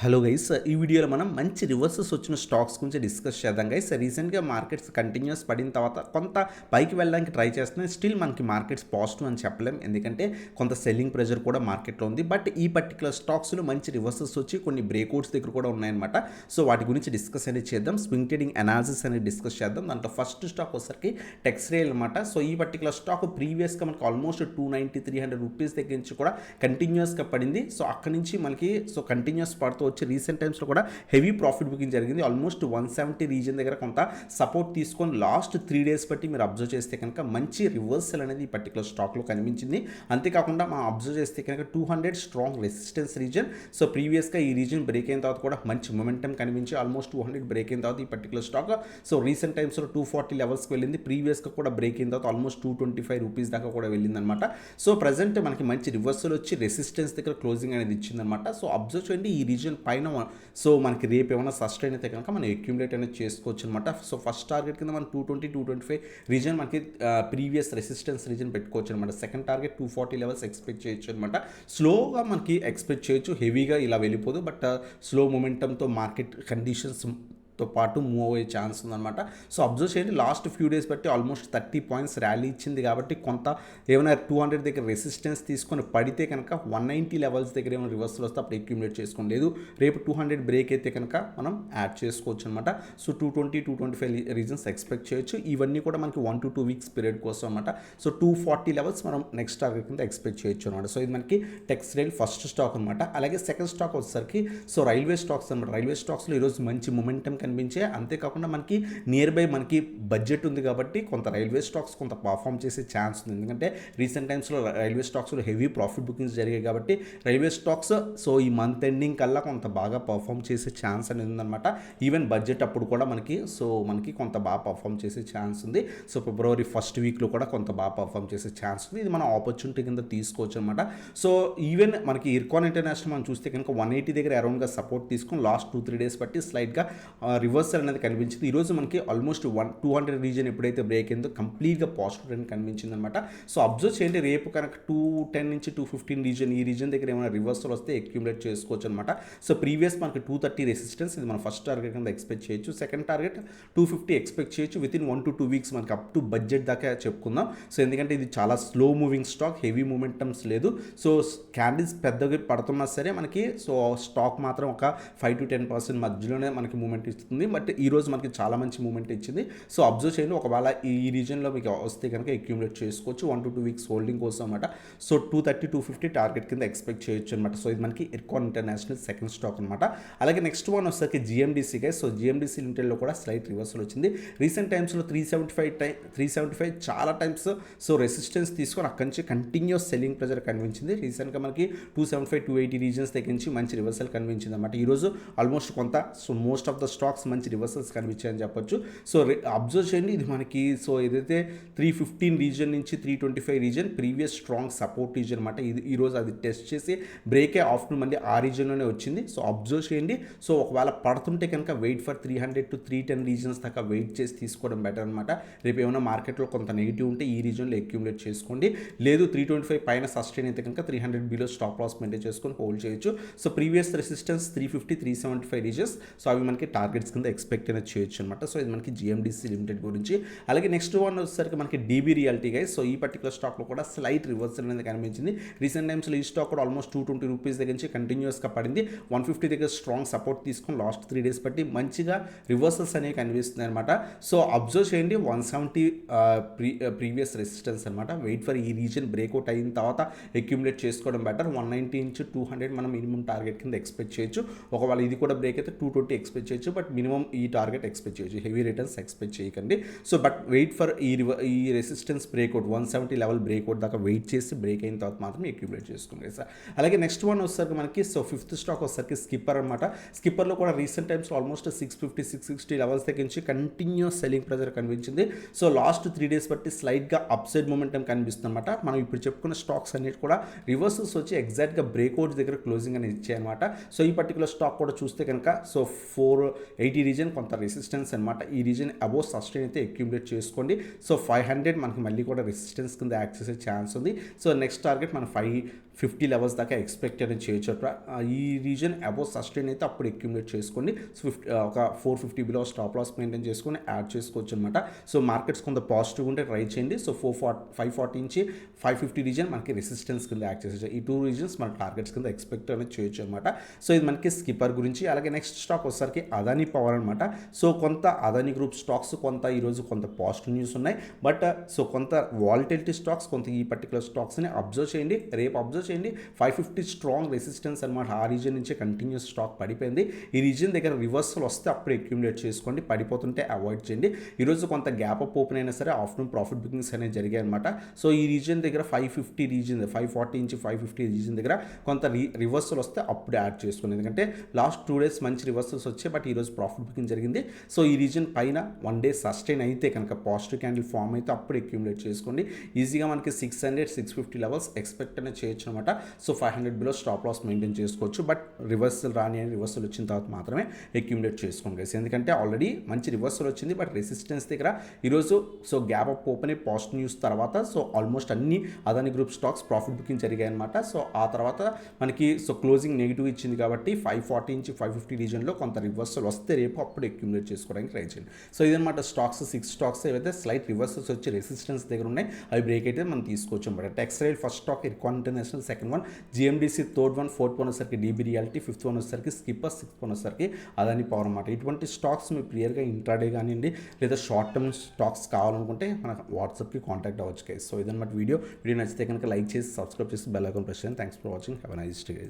Hello guys ఈ వీడియోలో మనం మంచి రివర్సెస్ వచ్చిన స్టాక్స్ గురించి డిస్కస్ చేద్దాం గైస్ రీసెంట్గా మార్కెట్స్ కంటిన్యూస్ పడిన తర్వాత కొంత పైకి వెళ్ళడానికి ట్రై చేస్తున్నాయి. స్టిల్ మనకి మార్కెట్స్ పాజిటివ్ అని చెప్పలేం. ఎందుకంటే కొంత సెల్లింగ్ ప్రెషర్ కూడా మార్కెట్లో ఉంది. బట్ ఈ పర్టికులర్ స్టాక్స్లో మంచి రివర్సెస్ వచ్చి కొన్ని బ్రేక్అవుట్స్ దగ్గర కూడా ఉన్నాయన్నమాట. సో వాటి గురించి డిస్కస్ అనేది చేద్దాం. స్వింగ్ ట్రేడింగ్ అనాలిసిస్ అనేది డిస్కస్ చేద్దాం. దాంట్లో ఫస్ట్ స్టాక్ వచ్చేసరికి టెక్స్టైల్ అనమాట సో ఈ పర్టికులర్ స్టాక్ ప్రీవియస్గా మనకి almost two ninety three hundred rupees దగ్గర నుంచి కూడా కంటిన్యూస్గా పడింది. సో అక్కడి నుంచి మనకి సో కంటిన్యూస్ పడుతూ వచ్చి రీసెంట్ టైమ్స్లో కూడా హెవీ ప్రాఫిట్ బుకింగ్ జరిగింది. ఆల్మోస్ట్ వన్ సెవెంటీ రీజన్ దగ్గర కొంత సపోర్ట్ తీసుకొని లాస్ట్ త్రీ డేస్ బట్టి మీరు అబ్జర్వ్ చేస్తే కనుక మంచి రివర్సల్ అనేది ఈ పర్టికులర్ స్టాక్లో కనిపించింది. అంతేకాకుండా మనం అబ్జర్వ్ చేస్తే కనుక two hundred strong resistance region so ప్రీవియస్గా ఈ రీజన్ బ్రేక్ అయిన తర్వాత కూడా మంచి మొమెంటం కనిపించి ఆల్మోస్ట్ టూ హండ్రెడ్ బ్రేక్ అయిన తర్వాత ఈ పర్టికులర్ స్టాక్ సో రీసెంట్ టైమ్స్లో టూ ఫార్టీ లెవెల్స్కి వెళ్ళింది. ప్రీవియస్గా కూడా బ్రేక్ అయిన తర్వాత almost two twenty five rupees దాకా కూడా వెళ్ళింది అనమాట సో ప్రజెంట్ మనకి మంచి రివర్సల్ వచ్చి రెసిస్టెన్స్ దగ్గర క్లోజింగ్ అనేది ఇచ్చిందనమాట సో అబ్జర్వ్ చేయండి ఈ రీజన్ పైన సో మనకి రేపు ఏమైనా సస్టైన్ అయితే కనుక మనం అక్యుములేట్ అనేది చేసుకోవచ్చు అనమాట సో ఫస్ట్ టార్గెట్ కింద మనం two twenty two twenty five region మనకి ప్రీవియస్ రెసిస్టెన్స్ రీజన్ పెట్టుకోవచ్చు అనమాట second target two forty levels expect చేయొచ్చు అనమాట స్లోగా మనకి ఎక్స్పెక్ట్ చేయొచ్చు హెవీగా ఇలా వెళ్ళిపోదు బట్ స్లో మూమెంటంతో మార్కెట్ కండిషన్స్ తో పాటు మూవ్ అయ్యే ఛాన్స్ ఉందన్నమాట. సో అబ్జర్వ్ చేయండి. లాస్ట్ ఫ్యూ డేస్ బట్టి ఆల్మోస్ట్ థర్టీ పాయింట్స్ ర్యాలీ ఇచ్చింది కాబట్టి కొంత ఏమైనా టూ హండ్రెడ్ దగ్గర రెసిస్టెన్స్ తీసుకొని పడితే కనుక వన్ నైంటీ లెవెల్స్ దగ్గర ఏమైనా రివర్సల్ వస్తే అప్పుడు అక్యుములేట్ చేసుకోండి. లేదు రేపు టూ హండ్రెడ్ బ్రేక్ అయితే కనుక మనం యాడ్ చేసుకోవచ్చు అనమాట so two twenty two twenty five regions expect చేయొచ్చు. ఇవన్నీ కూడా మనకి one to two weeks period కోసం అనమాట సో టూ ఫార్టీ లెవెల్స్ మనం నెక్స్ట్ టార్గెట్ కింద ఎక్స్పెక్ట్ చేయొచ్చు అనమాట సో ఇది మనకి టెక్స్టైల్ ఫస్ట్ స్టాక్ అనమాట అలాగే సెకండ్ స్టాక్ వచ్చేసరికి సో రైల్వే స్టాక్స్ అనమాట రైల్వే స్టాక్స్లో ఈరోజు మంచి మొమెంటం కనిపించే. అంతేకాకుండా మనకి నియర్ బై మనకి బడ్జెట్ ఉంది కాబట్టి కొంత రైల్వే స్టాక్స్ కొంత పర్ఫామ్ చేసే ఛాన్స్ ఉంది. ఎందుకంటే రీసెంట్ టైమ్స్లో రైల్వే స్టాక్స్లో హెవీ ప్రాఫిట్ బుకింగ్స్ జరిగాయి కాబట్టి రైల్వే స్టాక్స్ సో ఈ మంత్ ఎండింగ్ కల్లా కొంత బాగా పర్ఫామ్ చేసే ఛాన్స్ అనేది ఉందన్నమాట. ఈవెన్ బడ్జెట్ అప్పుడు కూడా మనకి సో మనకి కొంత బాగా పర్ఫామ్ చేసే ఛాన్స్ ఉంది. సో ఫిబ్రవరి ఫస్ట్ వీక్లో కూడా కొంత బాగా పర్ఫామ్ చేసే ఛాన్స్ ఉంది. ఇది మనం ఆపర్చునిటీ కింద తీసుకోవచ్చు అనమాట సో ఈవెన్ మనకి ఇర్కాన్ ఇంటర్నేషనల్ మనం చూస్తే కనుక వన్ ఎయిటీ దగ్గర అరౌండ్గా సపోర్ట్ తీసుకొని లాస్ట్ టూ త్రీ డేస్ బట్టి స్లైడ్గా రివర్సల్ అనేది కనిపించింది. ఈరోజు మనకి almost one two hundred region ఎప్పుడైతే బ్రేక్ అయిందో కంప్లీట్గా పాజిటివ్ ట్రెండ్ కనిపించింది అనమాట సో అబ్జర్వ్ చేయండి రేపు కనుక టూ టెన్ నుంచి టూ ఫిఫ్టీన్ రీజన్ ఈ రీజన్ దగ్గర ఏమైనా రివర్సల్ వస్తే అక్యుములేట్ చేసుకోవచ్చు అనమాట సో ప్రీవియస్ మనకి టూ థర్టీ రెసిస్టెన్స్ ఇది మన ఫస్ట్ టార్గెట్ కింద ఎక్స్పెక్ట్ చేయొచ్చు. Second target two fifty expect చేయొచ్చు. Within one to two weeks మనకి అప్ టు బడ్జెట్ దాకా చెప్పుకుందాం. సో ఎందుకంటే ఇది చాలా slow moving stock heavy momentums లేదు. సో క్యాండిల్స్ పెద్దగా పడుతున్నా సరే మనకి సో స్టాక్ మాత్రం ఒక ఫైవ్ టు టెన్ పర్సెంట్ మధ్యలోనే మనకి మూమెంట్ ఇస్తుంది. బట్ ఈరోజు మనకి చాలా మంచి మూమెంట్ ఇచ్చింది. సో అబ్జర్వ్ చేయండి. ఒకవేళ ఈ రీజన్లో మీకు వస్తే కనుక అక్యూములేట్ చేసుకోవచ్చు. One to two weeks holding కోసం అనమాట so two thirty two fifty target కింద ఎక్స్పెక్ట్ చేయొచ్చు అనమాట సో ఇది మనకి ఎర్కాన్ ఇంటర్నేషనల్ సెకండ్ స్టాక్ అనమాట అలాగే నెక్స్ట్ వన్ వచ్చేసరికి జిఎండిసి గైస్ సో జిఎండిసి లిమిటెడ్లో కూడా స్లైట్ రివర్సల్ వచ్చింది. రీసెంట్ టైమ్స్లో త్రీ సెవెంటీ ఫైవ్ టై త్రీ సెవెంటీ ఫైవ్ చాలా టైమ్స్ సో రెసిస్టెన్స్ తీసుకొని అక్కడి నుంచి కంటిన్యూస్ సెల్లింగ్ ప్రెజర్ కనిపించింది. రీసెంట్గా మనకి two seventy five two eighty regions దగ్గర నుంచి మంచి రివర్సల్ కనిపించింది అనమాట ఈరోజు ఆల్మోస్ట్ కొంత. So most of the stocks మంచి రివర్సల్స్ కనిపించాయని చెప్పొచ్చు. సో అబ్జర్వ్ చేయండి. ఇది మనకి సో ఏదైతే త్రీ ఫిఫ్టీన్ రీజన్ నుంచి three twenty five region previous strong support region అనమాట ఇది ఈరోజు అది టెస్ట్ చేసి బ్రేకే ఆఫ్టర్నూన్ మళ్ళీ ఆ రీజన్లోనే వచ్చింది. సో అబ్జర్వ్ చేయండి. సో ఒకవేళ పడుతుంటే కనుక wait for three hundred to three ten regions దాకా వెయిట్ చేసి తీసుకోవడం బెటర్ అనమాట రేపు ఏమైనా మార్కెట్లో కొంత నెగిటివ్ ఉంటే ఈ రీజన్లో అక్యూములేట్ చేసుకోండి. లేదు త్రీ ట్వంటీ ఫైవ్ పైన సస్టైన్ అయితే కనుక three hundred below stop loss maintain చేసుకొని హోల్డ్ చేయొచ్చు. So previous resistance three fifty three seventy five regions so అవి మనకి టార్గెట్స్ కింద ఎక్స్పెక్ట్ అనేది చేయొచ్చు అనమాట సో ఇది మనకి జిఎండిసి లిమిటెడ్ గురించి. అలాగే నెక్స్ట్ వన్ వచ్చేసరికి మనకి డీబీ రియాలిటీ గైస్ సో ఈ పర్టికులర్ స్టాక్లో కూడా స్లైట్ రివర్సల్ అనేది కనిపించింది. రీసెంట్ టైమ్స్లో ఈ స్టాక్ కూడా ఆల్మోస్ట్ టూ ట్వంటీ రూపీస్ దగ్గర నుంచి కంటిన్యూస్గా పడింది. వన్ ఫిఫ్టీ దగ్గర స్ట్రాంగ్ సపోర్ట్ తీసుకొని లాస్ట్ త్రీ డేస్ బట్టి మంచిగా రివర్సల్స్ అనేవి కనిపిస్తున్నాయి అనమాట సో అబ్జర్వ్ చేయండి. One seventy pre previous resistance అనమాట వెయిట్ ఫర్ ఈ రీజన్ బ్రేక్అవుట్ అయిన తర్వాత అక్యుములేట్ చేసుకోవడం బెటర్ వన్ నైంటీ నుంచి టూ హండ్రెడ్ మనం మినిమం టార్గెట్ కింద ఎక్స్పెక్ట్ చేయొచ్చు. ఒకవేళ ఇది కూడా బ్రేక్ అయితే టూ ట్వంటీ ఎక్స్పెక్ట్ చేయొచ్చు. బట్ మినిమం ఈ టార్గెట్ ఎక్స్పెక్ట్ చేయొచ్చు. హెవీ రిటర్న్స్ ఎక్స్పెక్ట్ చేయకండి. సో బట్ వెయిట్ ఫర్ ఈ ఈ resistance breakout one seventy level breakout దాకా వెయిట్ చేసి బ్రేక్ అయిన తర్వాత మాత్రం అక్యుములేట్ చేసుకుంటాయి సార్. అలాగే నెక్స్ట్ వన్ వచ్చేసరికి మనకి సో ఫిఫ్త్ స్టాక్ వచ్చేసరికి స్కిప్పర్ అనమాట స్కిప్పర్లో కూడా recent times almost six fifty six sixty levels తగ్గించి కంటిన్యూస్ సెల్లింగ్ ప్రెజర్ కనిపించింది. సో లాస్ట్ త్రీ డేస్ బట్టి స్లైట్గా అప్సైడ్ మూమెంటం కనిపిస్తుంది అనమాట మనం ఇప్పుడు చెప్పుకున్న స్టాక్స్ అన్నిటి కూడా రివర్సల్స్ వచ్చి ఎగ్జాక్ట్గా బ్రేక్అవుట్ దగ్గర క్లోజింగ్ అనేది ఇచ్చాయన్నమాట సో ఈ పర్టికులర్ స్టాక్ కూడా చూస్తే కనుక సో ఫోర్ ఎయిటీ రీజన్ కొంత రెసిస్టెన్స్ అనమాట ఈ రీజన్ అబోవ్ సస్టైన్ అయితే అక్యూములేట్ చేసుకోండి. సో ఫైవ్ హండ్రెడ్ మనకి మళ్ళీ కూడా రెసిస్టెన్స్ కింద యాక్సెస్ ఛాన్స్ ఉంది. సో నెక్స్ట్ టార్గెట్ మనం ఫైవ్ ఫిఫ్టీ లెవెల్స్ దాకా ఎక్స్పెక్ట్ అనేది చేయొచ్చు ఈ రీజన్ అబోవ్ సస్టైన్ అయితే అప్పుడు అక్యూములేట్ చేసుకోండి. సో ఫిఫ్టీ ఒక four fifty below stop loss maintain చేసుకొని యాడ్ చేసుకోవచ్చు అనమాట సో మార్కెట్స్ కొంత పాజిటివ్ ఉంటే ట్రై చేయండి. So four forty five forty నుంచి ఫైవ్ ఫిఫ్టీ రీజన్ మనకి రెసిస్టెన్స్ కింద యాక్ట్ చేసేది ఈ టూ రీజన్స్ మన టార్గెట్స్ కింద ఎక్స్పెక్ట్ అనేది చేయొచ్చు అనమాట సో ఇది మనకి స్కిప్పర్ గురించి. అలాగే నెక్స్ట్ స్టాక్ వచ్చేసరికి అదాని పవర్ అనమాట సో కొంత అదని గ్రూప్ స్టాక్స్ కొంత ఈరోజు కొంత పాజిటివ్ న్యూస్ ఉన్నాయి. బట్ సో కొంత వాలిటిలిటీ స్టాక్స్ కొంత ఈ పర్టికులర్ స్టాక్స్ని అబ్జర్వ్ చేయండి. రేపు అబ్జర్వ్ చేయండి. ఫైవ్ ఫిఫ్టీ స్ట్రాంగ్ రెసిస్టెన్స్ అనమాట ఆ రీజన్ నుంచి కంటిన్యూస్ స్టాక్ పడిపోయింది. ఈ రీజన్ దగ్గర రివర్సల్ వస్తే అప్పుడు అక్యూములేట్ చేసుకోండి పడిపోతుంటే అవాయిడ్ చేయండి. ఈరోజు కొంత గ్యాప్ అప్ ఓపెన్ అయినా సరే ఆఫ్టర్నూన్ ప్రాఫిట్ బుకింగ్స్ అనేవి జరిగాయి అనమాట సో ఈ రీజన్ దగ్గర five fifty region five forty నుంచి ఫైవ్ ఫిఫ్టీ రీజన్ దగ్గర కొంత రి రివర్సల్ వస్తే అప్పుడు యాడ్ చేసుకోండి ఎందుకంటే లాస్ట్ టూ డేస్ మంచి రివర్సల్స్ వచ్చాయి. బట్ ఈరోజు ప్రాఫిట్ బుకింగ్ జరిగింది. సో ఈ రీజన్ పైన వన్ డే సస్టైన్ అయితే కనుక పాజిటివ్ క్యాండిల్ ఫామ్ అయితే అప్పుడు అక్యూములేట్ చేసుకోండి. ఈజీగా మనకి six hundred six fifty levels expect అనేది చేయొచ్చు అనమాట so five hundred below stop loss maintain చేసుకోవచ్చు. బట్ రివర్సల్ రాని అని రివర్సల్ వచ్చిన తర్వాత మాత్రమే అక్యూములేట్ చేసుకోండి ఎందుకంటే ఆల్రెడీ మంచి రివర్సల్ వచ్చింది. బట్ రెసిస్టెన్స్ దగ్గర ఈరోజు సో గ్యాప్ అప్ ఓపెన్ అయ్యి పాజిటివ్ న్యూస్ తర్వాత సో ఆల్మోస్ట్ అన్ని Adani group stocks profit booking జరిగాయి అనమాట సో ఆ తర్వాత మనకి సో క్లోజింగ్ నెగిటివ్ ఇచ్చింది కాబట్టి ఫైవ్ ఫార్టీ నుంచి ఫైవ్ ఫిఫ్టీ రీజన్లో కొంత రివర్సల్ వస్తే రేపు అప్పుడు అక్యూములేట్ చేసుకోవడానికి ట్రై చేయండి. సో ఇదనమాట స్టాక్స్ సిక్స్ స్టాక్స్ ఏవైతే స్లైట్ రివర్సల్స్ వచ్చి రెసిస్టెన్స్ దగ్గర ఉన్నాయి అవి బ్రేక్ అయితే మనం తీసుకోవచ్చు అనమాట textile first stock Ircon International second one GMDC third one fourth one వచ్చేసరికి డీబీ రియాలిటీ ఫిఫ్త్ వన్ వచ్చేసరికి స్కిప్పర్ సిక్స్త్ వన్ వచ్చేసరికి అదాని పవర్ అనమాట ఇటువంటి స్టాక్స్ మీరు క్లియర్గా ఇంట్రాడే కానివ్వండి లేదా షార్ట్ టర్మ్ స్టాక్స్ కావాలనుకుంటే మన వాట్సాప్కి కాంటాక్ట్ అవ్వచ్చు గైస్ సో ఇదన్నమాట వీడియో వీడియో నచ్చితే కనుక లైక్ చేసి సబ్స్క్రైబ్ చేసి బెల్ ఐకాన్ ప్రెస్ చేయండి. Thanks for watching have nice guys